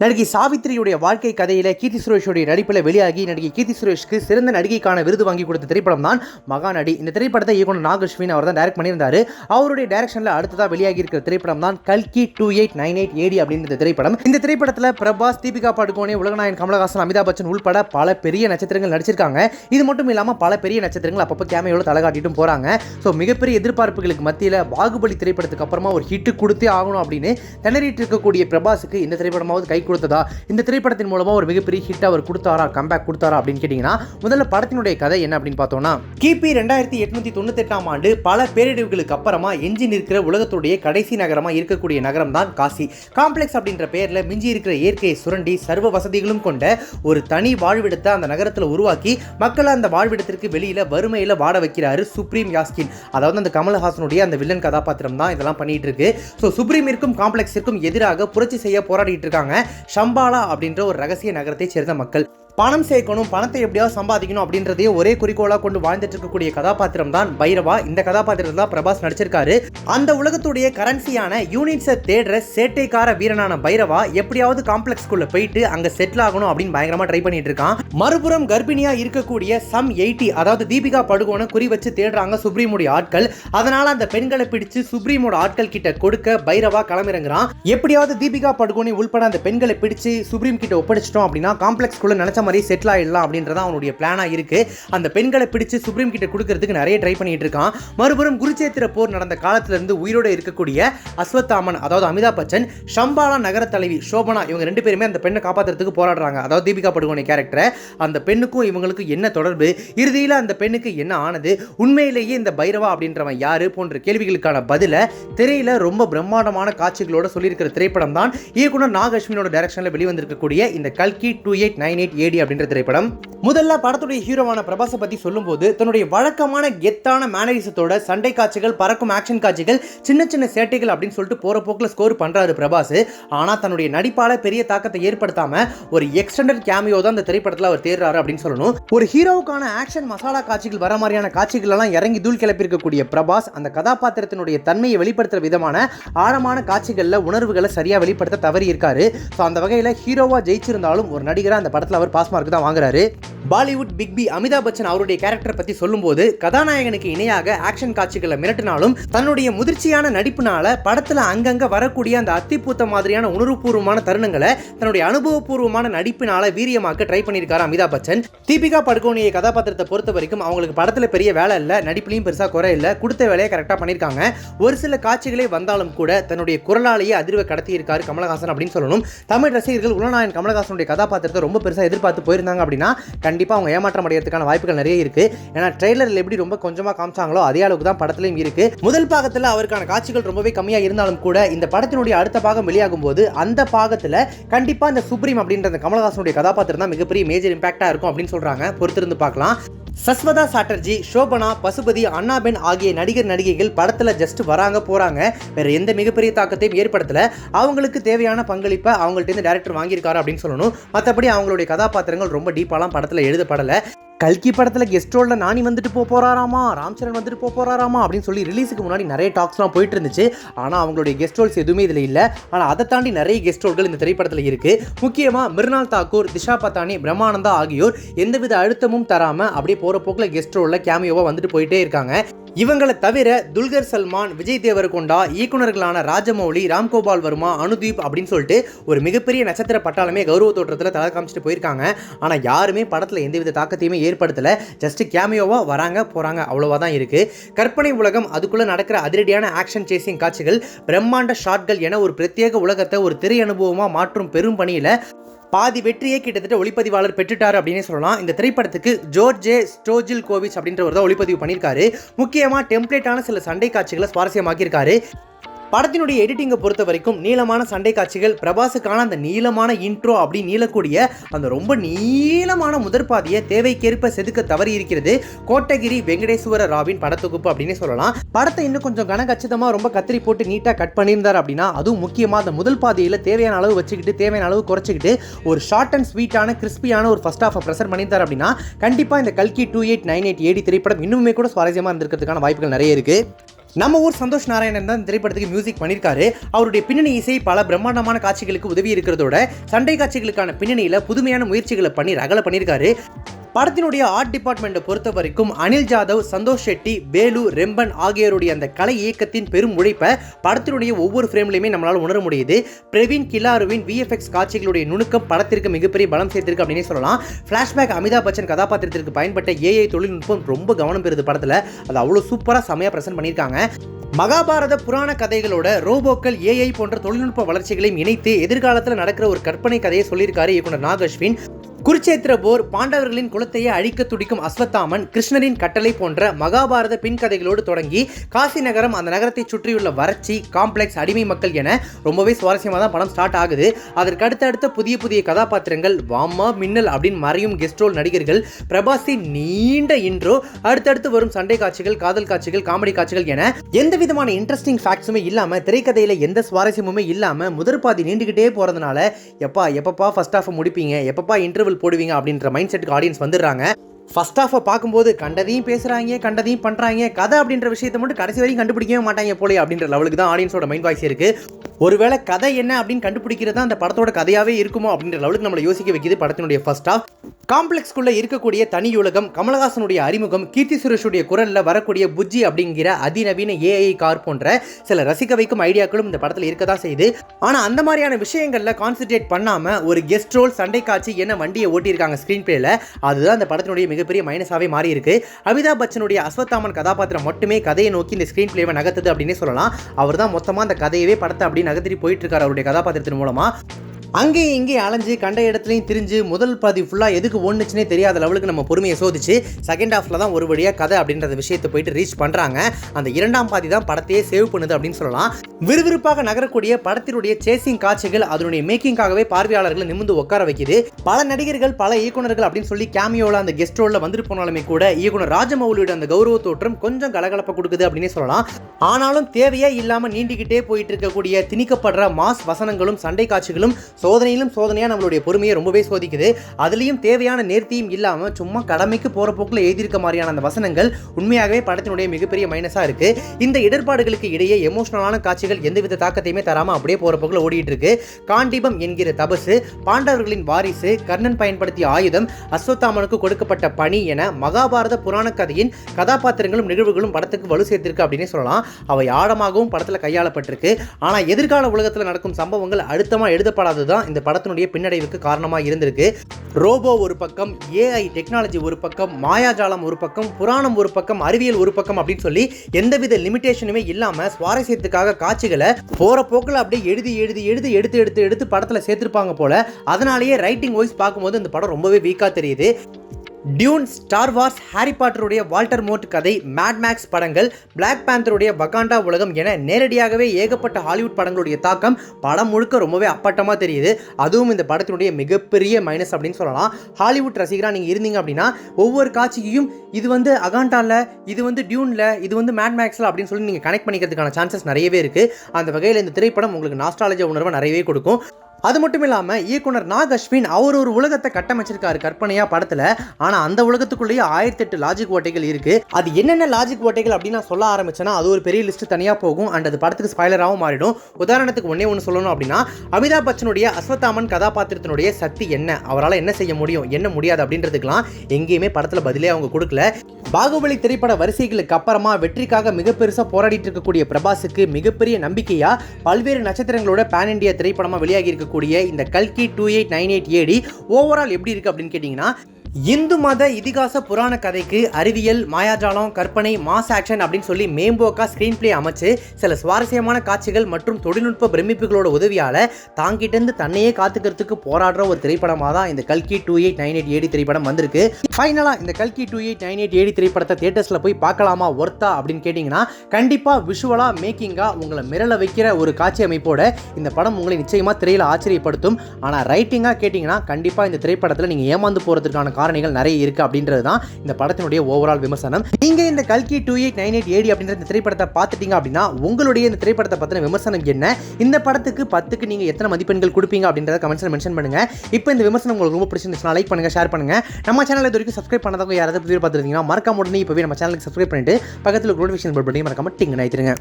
நடிகை சாவித்திரியுடைய வாழ்க்கை கதையில கீர்த்தி சுரேஷுடைய நடிப்பில் வெளியாகி நடிகை கீர்த்தி சுரேஷ்க்கு சிறந்த நடிகைக்கான விருது வாங்கி கொடுத்த திரைப்படம் தான் மகாநடி. இந்த திரைப்படத்தை இயக்குனர் நாகஸ்வின் அவர் தான் டைரக்ட் பண்ணியிருந்தாரு. அவருடைய டைரக்ஷனில் அடுத்ததாக வெளியாகி இருக்கிற திரைப்படம் தான் கல்கி two eight nine eight AD அப்படின்ற இந்த திரைப்படம். இந்த திரைப்படத்தில் பிரபாஸ் தீபிகா படுகோனே உலகநாயகன் கமலஹாசன் அமிதாப் பச்சன் உள்பட பல பெரிய நட்சத்திரங்கள் நடிச்சிருக்காங்க. இது மட்டும் இல்லாமல் பல பெரிய நட்சத்திரங்கள் அப்பப்போ கேமையோட தலை காட்டிட்டும் போகிறாங்க ஸோ மிகப்பெரிய எதிர்பார்ப்புகளுக்கு மத்தியில் பாகுபலி திரைப்படத்துக்கு அப்புறமா ஒரு ஹிட் கொடுத்தே ஆகணும் அப்படின்னு திணறிட்டு இருக்கக்கூடிய பிரபாஸுக்கு இந்த திரைப்படமாவது கை கொடுத்ததா? இந்த திரைப்படத்தின் மூலமா ஒரு மிகப்பெரிய ஹிட் அவர் கொடுத்தாரா? கம்பேக் கொடுத்தாரா? அப்படின்னு கேட்டிங்கன்னா முதல்ல படத்தினுடைய கதை என்ன அப்படின்னு பார்த்தோம்னா கிபி ரெண்டாயிரத்தி எட்நூத்தி தொண்ணூத்தெட்டாம் ஆண்டு பல பேரிடிவுகளுக்கு அப்புறமா எஞ்சி நிற்கிற உலகத்துடைய கடைசி நகரமா இருக்கக்கூடிய நகரம் தான் காசி. காம்ப்ளெக்ஸ் அப்படின்ற பெயர்ல மிஞ்சி இருக்கிற இயற்கையை சுரண்டி சர்வ வசதிகளும் கொண்ட ஒரு தனி வாழ்விடத்தை அந்த நகரத்தில் உருவாக்கி மக்களை அந்த வாழ்விடத்திற்கு வெளியில வறுமையில வாட வைக்கிறாரு சுப்ரீம் யாஸ்கின். அதாவது அந்த கமல்ஹாசனுடைய அந்த வில்லன் கதாபாத்திரம் தான் இதெல்லாம் பண்ணிட்டு இருக்கு. ஸோ சுப்ரீமிற்கும் காம்ப்ளெக்ஸிற்கும் எதிராக புரட்சி செய்ய போராடிட்டு இருக்காங்க. ஷம்பாலா அப்படின்ற ஒரு ரகசிய நகரத்தை சேர்ந்த மக்கள். பணம் சேர்க்கணும் பணத்தை எப்படியாவது சம்பாதிக்கணும் அப்படின்றதையே ஒரே குறிக்கோளாக கொண்டு வாழ்ந்துட்டு இருக்கக்கூடிய கதாபாத்திரம் தான் பைரவா. இந்த கதாபாத்திரம் தான் பிரபாஸ் நடிச்சிருக்காரு. அந்த உலகத்துடைய கரன்சியான யூனிட்ஸை தேடுற சேட்டைக்கார வீரனான பைரவா எப்படியாவது காம்ப்ளெக்ஸ்குள்ள போயிட்டு அங்க செட்டில் ஆகணும் அப்படின்னு பயங்கரமா ட்ரை பண்ணிட்டு இருக்கான் மறுபுறம் கர்ப்பிணியா இருக்கக்கூடிய சம் எயிட்டி அதாவது தீபிகா படுகோனை குறி வச்சு தேடுறாங்க சுப்ரீமுடைய ஆட்கள். அதனால அந்த பெண்களை பிடிச்சு சுப்ரீமோட ஆட்கள் கிட்ட கொடுக்க பைரவா களமிறங்குறான் எப்படியாவது தீபிகா படுகோனை உள்பட அந்த பெண்களை பிடிச்சு சுப்ரீம் கிட்ட ஒப்படைச்சிட்டோம் அப்படின்னா காம்ப்ளெக்ஸ்குள்ள நினைச்ச மாதிரி செட்டில் ஆகிடலாம் அப்படின்றத அவனுடைய பிளானாக இருக்கு. அந்த பெண்களை பிடிச்சு சுப்ரீம் கிட்ட கொடுக்கறதுக்கு நிறைய ட்ரை பண்ணிட்டு இருக்கான். மறுபுறம் குருச்சேத்திர போர் நடந்த காலத்திலிருந்து உயிரோடு உயிரோட இருக்கக்கூடிய அஸ்வத்தாமன் அதாவது அமிதாப் பச்சன் ஷம்பாலா நகர தலைவி சோபனா இவங்க ரெண்டு பேருமே அந்த பெண்ணை காப்பாத்துறதுக்கு போராடுறாங்க. அதாவது தீபிகா படுகோனே கேரக்டரை அந்த பெண்ணுக்கும் இவங்களுக்கும் என்ன தொடர்பு? இறுதியில் அந்த பெண்ணுக்கு என்ன ஆனது? உண்மையிலேயே இந்த பைரவா அப்படின்றவன் யாரு? போன்ற கேள்விகளுக்கான பதிலை திரையில ரொம்ப பிரம்மாண்டமான காட்சிகளோட சொல்லியிருக்கிற திரைப்படம் தான் இயக்குனர் நாகலட்சுமியோட டைரக்ஷனில் வெளிவந்திருக்கக்கூடிய இந்த கல்கி two eight nine eight AD அப்படின்ற திரைப்படம். முதல்ல படத்துடைய ஹீரோவான பிரபாஸை பத்தி சொல்லும்போது தன்னுடைய வழக்கமான கெத்தான மேனரிசத்தோட சண்டை காட்சிகள் பறக்கும் ஆக்ஷன் காட்சிகள் சின்ன சின்ன சேட்டைகள் அப்படின்னு சொல்லிட்டு போற போக்கில் ஸ்கோர் பண்றாரு பிரபாஸ். ஆனா தன்னுடைய நடிப்பால பெரிய தாக்கத்தை ஏற்படுத்தாம ஒரு எக்ஸ்டெண்டட் கேமியோ தான் அந்த திரைப்படத்தில் அவர் தேர்றாரு அப்படின்னு சொல்லணும். ஒரு ஹீரோவுக்கான ஆக்ஷன் மசாலா காட்சிகள் வர மாதிரியான காட்சிகள் எல்லாம் இறங்கி தூள் கிளப்பியிருக்கக்கூடிய பிரபாஸ் அந்த கதாபாத்திரத்தினுடைய தன்மையை வெளிப்படுத்துற விதமான ஆழமான காட்சிகளில் உணர்வுகளை சரியா வெளிப்படுத்த தவறி இருக்காரு ஸோ அந்த வகையில் ஹீரோவா ஜெயிச்சிருந்தாலும் ஒரு நடிகராக அந்த படத்தில் அவர் பாஸ் டாஸ்மார்க் தான் வாங்குறாரு. Bollywood big B Amitabh Bachchan அவருடைய கேரக்டர் பத்தி சொல்லும்போது கதாநாயகனுக்கு இணையாக ஆக்ஷன் காட்சிகளை மிரட்டினாலும் தன்னுடைய முதிர்ச்சியான நடிப்புனால படத்துல அங்கங்க வரக்கூடிய அந்த அத்திப்பூத்த மாதிரியான உணர்வுபூர்வமான தருணங்களை தன்னுடைய அனுபவபூர்வமான நடிப்பினால வீரியமாக்க ட்ரை பண்ணியிருக்காரு அமிதாப் பச்சன் தீபிகா படுகோனியை கதாபாத்திரத்தை பொறுத்த வரைக்கும் அவங்களுக்கு படத்துல பெரிய வேலை இல்லை நடிப்புலையும் பெருசா குறை இல்லை கொடுத்த வேலையை கரெக்டாக பண்ணியிருக்காங்க. ஒரு சில காட்சிகளே வந்தாலும் கூட தன்னுடைய குரலாலேயே அதிர்வை கடத்தியிருக்காரு கமலஹாசன் அப்படின்னு சொல்லணும். தமிழ் ரசிகர்கள் உலநாயன் கமலஹாசனுடைய கதாபாத்திரத்தை ரொம்ப பெருசாக எதிர்பார்த்து போயிருந்தாங்க அப்படின்னா கண்டிப்பாக அவங்க ஏமாற்றம் அடைகிறதுக்கான வாய்ப்புகள் நிறைய இருக்கு. ஏன்னா ட்ரெய்லரில் எப்படி ரொம்ப கொஞ்சமாக காமிச்சாங்களோ அதே அளவுக்கு தான் படத்துலையும் இருக்கு. முதல் பாகத்தில் அவருக்கான காட்சிகள் ரொம்பவே கம்மியாக இருந்தாலும் கூட இந்த படத்தினுடைய அடுத்த பாகம் வெளியாகும் போது அந்த பாகத்தில் கண்டிப்பாக இந்த சுப்ரீம் அப்படின்ற அந்த கமலஹாசனுடைய கதாபாத்திரம் தான் மிகப்பெரிய மேஜர் இம்பாக்டாக இருக்கும் அப்படின்னு சொல்கிறாங்க பொறுத்திருந்து பார்க்கலாம். சஸ்வதா சாட்டர்ஜி சோபனா பசுபதி அண்ணாபென் ஆகிய நடிகர் நடிகைகள் படத்தில் ஜஸ்ட் வராங்க போகிறாங்க வேறு எந்த மிகப்பெரிய தாக்கத்தையும் ஏற்படுத்தலை. அவங்களுக்கு தேவையான பங்களிப்பை அவங்கள்ட்ட இருந்து டேரக்டர் வாங்கியிருக்காரு அப்படின்னு சொல்லணும். மற்றபடி அவங்களுடைய கதாபாத்திரங்கள் ரொம்ப டீப்பாலாம் படத்தில் எழுதப்படலை. கல்கி படத்தில் கெஸ்ட் ரோலில் நானி வந்துட்டு போக போகிறாராமா ராம்சரண் வந்துட்டு போக போகிறாராமா அப்படின்னு சொல்லி ரிலீஸுக்கு முன்னாடி நிறைய டாக்ஸ்லாம் போயிட்டு இருந்துச்சு. ஆனால் அவங்களுடைய கெஸ்ட் ரோல்ஸ் எதுவுமே இதில் இல்லை. ஆனால் அதை தாண்டி நிறைய கெஸ்ட் ரோல்கள் இந்த திரைப்படத்தில் இருக்குது முக்கியமாக மிர்னால் தாக்கூர் திஷா பத்தானி பிரம்மானந்தா ஆகியோர் எந்தவித அழுத்தமும் தராமல் அப்படியே போகிற போக்கில் கெஸ்ட் ரோலில் கேமியோவாக வந்துட்டு போயிட்டே இருக்காங்க. இவங்களை தவிர துல்கர் சல்மான் விஜய் தேவரகொண்டா இயக்குனர்களான ராஜமௌலி ராம்கோபால் வர்மா அனுதீப் அப்படின்னு சொல்லிட்டு ஒரு மிகப்பெரிய நட்சத்திர பட்டாளமே கௌரவ தோற்றத்தில் தலை காமிச்சிட்டு போயிருக்காங்க. ஆனால் யாருமே படத்தில் எந்தவித தாக்கத்தையுமே ஏற்படுத்தலை. ஜஸ்ட் கேமியோவாக வராங்க போகிறாங்க அவ்வளோவா தான் இருக்குது கற்பனை உலகம் அதுக்குள்ளே நடக்கிற அதிரடியான ஆக்ஷன் சேசிங் காட்சிகள் பிரம்மாண்ட ஷாட்கள் என ஒரு பிரத்யேக உலகத்தை ஒரு திரை அனுபவமாக மாற்றும் பெரும் பணியில் பாதி வெற்றியே கிட்டத்தட்ட ஒளிப்பதிவாளர் பெற்றுட்டார் அப்படின்னே சொல்லலாம். இந்த திரைப்படத்துக்கு ஜோர்ஜே ஸ்டோஜில் கோவிச் அப்படின்றவர் தான் ஒளிப்பதிவு பண்ணியிருக்காரு. முக்கியமாக டெம்ப்ளேட்டான சில சண்டை காட்சிகளை சுவாரஸ்யமாக்கியிருக்காரு. படத்தினுடைய எடிட்டிங்கை பொறுத்த வரைக்கும் நீளமான சண்டை காட்சிகள் பிரபாஸுக்கான அந்த நீளமான இன்ட்ரோ அப்படி நீளக்கூடிய அந்த ரொம்ப நீளமான முதற்பாதியை தேவைக்கேற்ப செதுக்க தவறி இருக்கிறது கோட்டகிரி வெங்கடேஸ்வர ராவின் படத்தொகுப்பு அப்படின்னு சொல்லலாம். படத்தை இன்னும் கொஞ்சம் கனகச்சிதமாக ரொம்ப கத்திரி போட்டு நீட்டாக கட் பண்ணியிருந்தார் அப்படின்னா அதுவும் முக்கியமாக அந்த முதல் பாதியில் தேவையான அளவு வச்சுக்கிட்டு தேவையான அளவு குறைச்சிக்கிட்டு ஒரு ஷார்ட் அண்ட் ஸ்வீட்டான கிறிஸ்பியான ஒரு ஃபர்ஸ்ட் ஆஃப் ப்ரெசர் பண்ணியிருந்தார் அப்படின்னா கண்டிப்பாக இந்த கல்கி two eight nine eight AD திரைப்படம் இன்னுமே கூட சுவாரஸ்யமாக இருந்திருக்கிறதுக்கான வாய்ப்புகள் நிறைய இருக்குது நம்ம ஊர் சந்தோஷ் நாராயணன் தான் திரைப்படத்துக்கு மியூசிக் பண்ணியிருக்காரு. அவருடைய பின்னணி இசை பல பிரம்மாண்டமான காட்சிகளுக்கு உதவி இருக்கிறதோட சண்டை காட்சிகளுக்கான பின்னணியில் புதுமையான முயற்சிகளை பண்ணி ரகலை பண்ணியிருக்காரு. படத்தினுடைய ஆர்ட் டிபார்ட்மெண்ட்டை பொறுத்த வரைக்கும் அனில் ஜாதவ் சந்தோஷ் ஷெட்டி வேலு ரெம்பன் ஆகியோருடைய அந்த கலை இயக்கத்தின் பெரும் உழைப்பை படத்தினுடைய ஒவ்வொரு ஃப்ரேம்லையுமே நம்மளால் உணர முடியுது. பிரவீன் கிலாருவின் விஎஃப்எக்ஸ் காட்சிகளுடைய நுணுக்கம் படத்திற்கு மிகப்பெரிய பலம் சேர்த்திருக்கு அப்படின்னே சொல்லலாம். ஃப்ளாஷ்பேக் அமிதாப் பச்சன் கதாபாத்திரத்திற்கு பயன்பட்ட ஏஐ தொழில்நுட்பம் ரொம்ப கவனம் பெறுது படத்தில். அது அவ்வளோ சூப்பராக செமையாக ப்ரெசென்ட் பண்ணியிருக்காங்க. மகாபாரத புராண கதைகளோட ரோபோக்கள் ஏஐ போன்ற தொழில்நுட்ப வளர்ச்சிகளையும் இணைத்து எதிர்காலத்தில் நடக்கிற ஒரு கற்பனை கதையை சொல்லியிருக்காரு இயக்குனர் நாகஸ்வின். குருச்சேத்திர போர் பாண்டவர்களின் குலத்தையே அழிக்க துடிக்கும் அஸ்வத்தாமன் கிருஷ்ணரின் கட்டளை போன்ற மகாபாரத பின்கதைகளோடு தொடங்கி காசி நகரம் அந்த நகரத்தை சுற்றியுள்ள வறட்சி காம்ப்ளெக்ஸ் அடிமை மக்கள் என ரொம்பவே சுவாரஸ்யமாக தான் படம் ஸ்டார்ட் ஆகுது. அதற்கு அடுத்தடுத்த புதிய புதிய கதாபாத்திரங்கள் வாமா மின்னல் அப்படின்னு மறையும் கெஸ்ட் ரோல் நடிகர்கள் பிரபாஸின் நீண்ட இன்றோ அடுத்தடுத்து வரும் சண்டை காட்சிகள் காதல் காட்சிகள் காமெடி காட்சிகள் என எந்த விதமான இன்ட்ரெஸ்டிங் ஃபேக்ட்ஸுமே இல்லாமல் திரைக்கதையில் எந்த சுவாரஸ்யமுமே இல்லாமல் முதற்பாதி நீண்டுகிட்டே போகிறதுனால எப்பா எப்பப்பா ஃபர்ஸ்ட் ஆஃப் முடிப்பீங்க எப்பப்பா இன்டர்வல் போடுவீங்க அப்படின்ற மைண்ட் செட்டுக்கு ஆடியன்ஸ் வந்துடுறாங்க. ஃபர்ஸ்ட் ஹாஃபை பார்க்கும்போது கண்டதையும் பேசுகிறாங்க கண்டதையும் பண்ணுறாங்க கதை அப்படின்ற விஷயத்தை மட்டும் கடைசி வரைக்கும் கண்டுபிடிக்கவே மாட்டாங்க போலே அப்படின்ற லெவலுக்கு தான் ஆடியன்ஸோட மைண்ட் வாய்ஸ் இருக்குது ஒருவேளை கதை என்ன அப்படின்னு கண்டுபிடிக்கிறது தான் அந்த படத்தோட கதையாகவே இருக்குமோ அப்படின்ற லெவலுக்கு நம்மளை யோசிக்க வைக்கிது படத்தினுடைய ஃபர்ஸ்ட் ஆஃப் காம்ப்ளெக்ஸ்குள்ளே இருக்கக்கூடிய தனி உலகம் கமலஹாசனுடைய அறிமுகம் கீர்த்தி சுரேஷுடைய குரலில் வரக்கூடிய புஜ்ஜி அப்படிங்கிற அதிநவீன ஏஐ கார் போன்ற சில ரசிக்க வைக்கும் ஐடியாக்களும் இந்த படத்தில் இருக்க தான் செய்யுது. ஆனால் அந்த மாதிரியான விஷயங்களில் கான்சென்ட்ரேட் பண்ணாமல் ஒரு கெஸ்ட் ரோல் சண்டை காட்சி என்ன வண்டியை ஓட்டியிருக்காங்க ஸ்க்ரீன் பிளேயில் அதுதான் அந்த படத்தினுடைய மிகப்பெரிய மைனஸாகவே மாறி இருக்கு அமிதாப் பச்சனுடைய அஸ்வத்தாமன் கதாபாத்திரம் மட்டுமே கதையை நோக்கி இந்த ஸ்க்ரீன் பிளேவை நகர்த்தது அப்படின்னே சொல்லலாம். அவர் தான் மொத்தமாக அந்த கதையவே படத்தை அப்படி நகர்த்தி போயிட்டு இருக்காரு அவருடைய கதாபாத்திரத்தின் மூலமா. அங்கேயும் இங்கேயும் அலைஞ்சு கண்ட இடத்துலையும் திரிஞ்சு முதல் பாதி ஃபுல்லாக எதுக்கு ஒன்றுச்சுனே தெரியாத லெவலுக்கு நம்ம பொறுமையை சோதிச்சு செகண்ட் ஹாஃபில் தான் ஒரு வழியாக கதை அப்படின்ற விஷயத்தை போயிட்டு ரீச் பண்ணுறாங்க அந்த இரண்டாம் பாதி தான் படத்தையே சேவ் பண்ணுது அப்படின்னு சொல்லலாம். விறுவிறுப்பாக நகரக்கூடிய படத்தினுடைய சேசிங் காட்சிகள் அதனுடைய மேக்கிங்காகவே பார்வையாளர்களை நிமிந்து உட்கார வைக்குது. பல நடிகர்கள் பல இயக்குனர்கள் அப்படின்னு சொல்லி கேமியோவில் அந்த கெஸ்ட் ரோலில் வந்துட்டு போனாலுமே கூட இயக்குனர் ராஜமௌலியோட அந்த கௌரவ தோற்றம் கொஞ்சம் கலகலப்பை கொடுக்குது அப்படின்னே சொல்லலாம். ஆனாலும் தேவையே இல்லாமல் நீண்டிக்கிட்டே போயிட்டு இருக்கக்கூடிய திணிக்கப்படுற மாஸ் வசனங்களும் சண்டை காட்சிகளும் சோதனையிலும் சோதனையாக நம்மளுடைய பொறுமையை ரொம்பவே சோதிக்குது. அதுலேயும் தேவையான நேர்த்தியும் இல்லாமல் சும்மா கடமைக்கு போகிற போக்கில் எழுதியிருக்க மாதிரியான அந்த வசனங்கள் உண்மையாகவே படத்தினுடைய மிகப்பெரிய மைனஸாக இருக்குது இந்த இடர்பாடுகளுக்கு இடையே எமோஷனலான காட்சிகள் எந்தவித தாக்கத்தையுமே தராமல் அப்படியே போகிற போக்கில் ஓடிட்டு இருக்கு. காண்டீபம் என்கிற தபசு பாண்டவர்களின் வாரிசு கர்ணன் பயன்படுத்திய ஆயுதம் அஸ்வத்தாமனுக்கு கொடுக்கப்பட்ட பணி என மகாபாரத புராண கதையின் கதாபாத்திரங்களும் நிகழ்வுகளும் படத்துக்கு வலு சேர்த்திருக்கு அப்படின்னே சொல்லலாம். அவை ஆழமாகவும் படத்தில் கையாளப்பட்டிருக்கு. ஆனால் எதிர்கால உலகத்தில் நடக்கும் சம்பவங்கள் அழுத்தமாக எழுதப்படாதது தான் இந்த படத்தினுடைய பின்னடைவுக்கு காரணமாக இருந்திருக்கு. ரோபோ ஒரு பக்கம் ஏஐ டெக்னாலஜி ஒரு பக்கம் மாயாஜாலம் ஒரு பக்கம் புராணம் ஒரு பக்கம் அறிவியல் ஒரு பக்கம் அப்படின்னு சொல்லி எந்தவித லிமிட்டேஷனுமே இல்லாமல் சுவாரஸ்யத்துக்காக காட்சிகளை போகிற போக்கில் அப்படியே எழுதி எழுதி எழுதி எடுத்து எடுத்து எடுத்து படத்தில் சேர்த்துருப்பாங்க போல. அதனாலேயே ரைட்டிங் வைஸ் பார்க்கும்போது இந்த படம் ரொம்பவே வீக்காக தெரியுது. டியூன் ஸ்டார் வார்ஸ் ஹாரி பாட்டருடைய வால்டர் மோட் கதை மேட் மேக்ஸ் படங்கள் பிளாக் பேந்தருடைய வகாண்டா உலகம் என நேரடியாகவே ஏகப்பட்ட ஹாலிவுட் படங்களுடைய தாக்கம் படம் முழுக்க ரொம்பவே அப்பட்டமாக தெரியுது. அதுவும் இந்த படத்தினுடைய மிகப்பெரிய மைனஸ் அப்படின்னு சொல்லலாம். ஹாலிவுட் ரசிகராக நீங்கள் இருந்தீங்க அப்படின்னா ஒவ்வொரு காட்சியையும் இது வந்து அகாண்டாவில் இது வந்து டியூனில் இது வந்து மேட் மேக்ஸில் அப்படின்னு சொல்லி நீங்கள் கனெக்ட் பண்ணிக்கிறதுக்கான சான்சஸ் நிறையவே இருக்குது அந்த வகையில் இந்த திரைப்படம் உங்களுக்கு நாஸ்ட்ராலஜி உணர்வை நிறையவே கொடுக்கும். அது மட்டும் இல்லாமல் இயக்குனர் நாக் அஸ்வின் அவர் ஒரு உலகத்தை கட்டமைச்சிருக்காரு கற்பனையாக படத்தில். ஆனால் அந்த உலகத்துக்குள்ளேயே ஆயிரத்தி எட்டு லாஜிக் ஓட்டைகள் இருக்குது அது என்னென்ன லாஜிக் ஓட்டைகள் அப்படின்னு நான் சொல்ல ஆரம்பிச்சேன்னா அது ஒரு பெரிய லிஸ்ட் தனியாக போகும். அண்ட் அது படத்துக்கு ஸ்பாய்லராகவும் மாறிடும். உதாரணத்துக்கு ஒன்றே ஒன்று சொல்லணும் அப்படின்னா அமிதாப் பச்சனுடைய அஸ்வத்தாமன் கதாபாத்திரத்தினுடைய சக்தி என்ன? அவரால் என்ன செய்ய முடியும்? என்ன முடியாது அப்படின்றதுக்கெல்லாம் எங்கேயுமே படத்தில் பதிலே அவங்க கொடுக்கல. பாகுபலி திரைப்பட வரிசைகளுக்கு அப்புறமா வெற்றிக்காக மிக பெருசாக போராடிட்டு இருக்கக்கூடிய பிரபாஸுக்கு மிகப்பெரிய நம்பிக்கையா பல்வேறு நட்சத்திரங்களோட பேன் இண்டியா திரைப்படமாக வெளியாகி இருக்கக்கூடிய இந்த கல்கி two eight nine eight AD overall எப்படி இருக்கு அப்படின்னு கேட்டிங்கன்னா இந்து மத இதிகாச புராண கதைக்கு அறிவியல் மாயாஜாலம் கற்பனை மாஸ் ஆக்ஷன் அப்படின்னு சொல்லி மேம்போக்கா ஸ்க்ரீன் பிளே அமைச்சு சில சுவாரஸ்யமான காட்சிகள் மற்றும் தொழில்நுட்ப பிரமிப்புகளோட உதவியால் தாங்கிட்டேருந்து தன்னையே காத்துக்கிறதுக்கு போராடுற ஒரு திரைப்படமாக தான் இந்த கல்கி two eight nine eight AD திரைப்படம் வந்திருக்கு. ஃபைனலாக இந்த கல்கி two eight nine eight AD திரைப்படத்தை தேட்டர்ஸில் போய் பார்க்கலாமா ஒர்த்தா அப்படின்னு கேட்டிங்கன்னா கண்டிப்பாக விஷுவலாக மேக்கிங்காக உங்களை மிரள வைக்கிற ஒரு காட்சி அமைப்போட இந்த படம் உங்களை நிச்சயமாக திரையில் ஆச்சரியப்படுத்தும். ஆனால் ரைட்டிங்காக கேட்டிங்கன்னா கண்டிப்பாக இந்த திரைப்படத்தில் நீங்கள் ஏமாந்து போகிறதுக்கான காரணிகள் நிறைய இருக்குது அப்படின்றது தான் இந்த படத்தினுடைய ஓவரால் விமர்சனம். நீங்கள் இந்த கல்கி two eight nine eight AD அப்படின்ற இந்த திரைப்படத்தை பார்த்துட்டீங்க அப்படின்னா உங்களுடைய இந்த திரைப்படத்தை பற்றின விமர்சனம் என்ன? இந்த படத்துக்கு பத்துக்கு நீங்கள் எத்தனை மதிப்பெண்கள் கொடுப்பீங்க அப்படின்றத கமெண்ட்ஸில் மென்ஷன் பண்ணுங்கள் இப்போ இந்த விமர்சனம் உங்களுக்கு ரொம்ப பிடிச்சிருந்துச்சுன்னா லைக் பண்ணுங்கள் ஷேர் பண்ணுங்கள் நம்ம சேனல் இது வரைக்கும் சப்ஸ்கிரைப் பண்ணதவங்க யாராவது புதிய பார்த்துருந்தீங்கன்னா மறக்காம உடனே இப்போவே நம்ம சேனலுக்கு சப்ஸ்கிரைப் பண்ணிட்டு பக்கத்தில் நோட்டிஃபிகேஷன் பண்ணி மறக்காம டிங் நினைத்துருங்க